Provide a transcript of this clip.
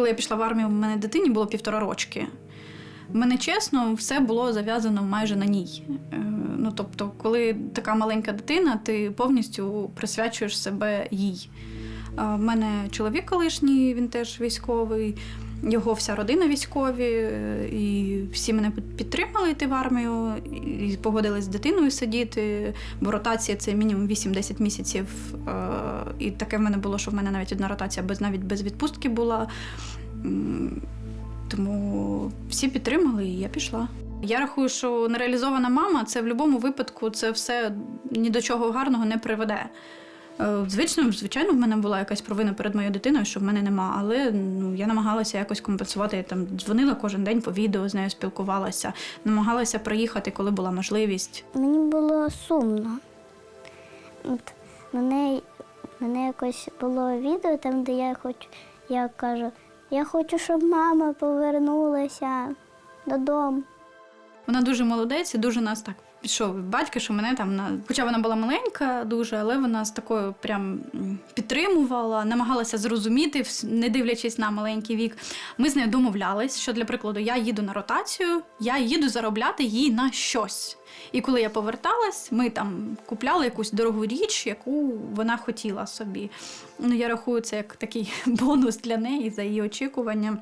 Коли я пішла в армію, в мене дитині було півтора рочки. В мене чесно, все було зав'язано майже на ній. Е, Ну, тобто, коли така маленька дитина, ти повністю присвячуєш себе їй. У мене чоловік колишній, він теж військовий, його вся родина військові, е, і всі мене під- підтримали йти в армію, і погодились з дитиною сидіти, бо ротація це мінімум 8-10 місяців. Е, І таке в мене було, що в мене навіть одна ротація без навіть без відпустки була. Тому всі підтримали, і я пішла. Я рахую, що нереалізована мама це в будь-якому випадку це все ні до чого гарного не приведе. Е, Звично, звичайно, в мене була якась провина перед моєю дитиною, що в мене нема, але ну, я намагалася якось компенсувати. Я там дзвонила кожен день по відео, з нею спілкувалася, намагалася приїхати, коли була можливість. Мені було сумно. От мене, мене якось було відео там, де я хочу, я кажу, я хочу, щоб мама повернулася додому. Вона дуже молодець і дуже нас так пішов батька, що мене там на хоча вона була маленька, дуже, але вона з такою прям підтримувала, намагалася зрозуміти, не дивлячись на маленький вік. Ми з нею домовлялись, що для прикладу я їду на ротацію, я їду заробляти їй на щось. І коли я поверталась, ми там купляли якусь дорогу річ, яку вона хотіла собі. Ну я рахую це як такий бонус для неї за її очікування.